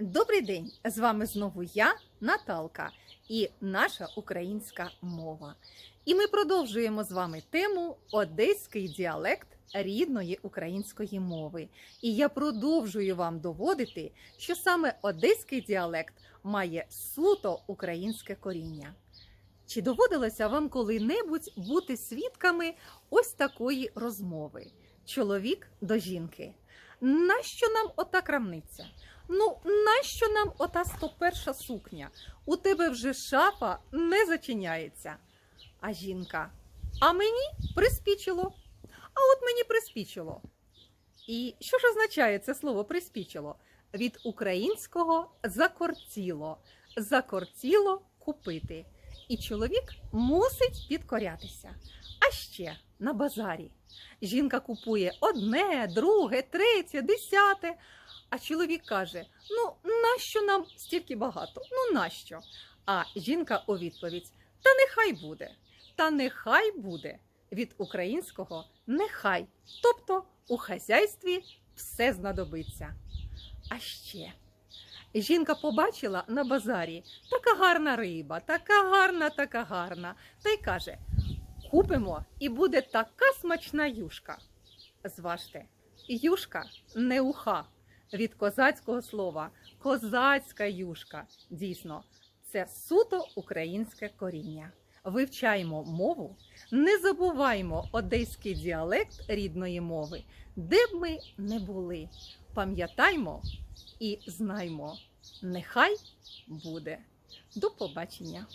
Добрий день! З вами знову я, Наталка, і наша українська мова. І ми продовжуємо з вами тему Одеський діалект рідної української мови. І я продовжую вам доводити, що саме одеський діалект має суто українське коріння. Чи доводилося вам коли-небудь бути свідками ось такої розмови? Чоловік до жінки. Нащо нам ота крамниця? Ну, нащо нам ота 101 сукня? У тебе вже шафа не зачиняється. А жінка. А мені приспічило. А от мені приспічило. І що ж означає це слово приспічило? Від українського закортіло. Закортіло купити. І чоловік мусить підкорятися. А ще на базарі. Жінка купує одне, друге, третє, десяте. А чоловік каже: Ну, нащо нам стільки багато? Ну нащо? А жінка у відповідь: Та нехай буде. Та нехай буде від українського нехай. Тобто у хазяйстві все знадобиться. А ще жінка побачила на базарі така гарна риба, така гарна, така гарна. Та й каже: Купимо, і буде така смачна юшка. Зважте, юшка не уха від козацького слова козацька юшка. Дійсно, це суто українське коріння. Вивчаємо мову, не забуваймо одеський діалект рідної мови, де б ми не були. Пам'ятаймо і знаймо, нехай буде. До побачення!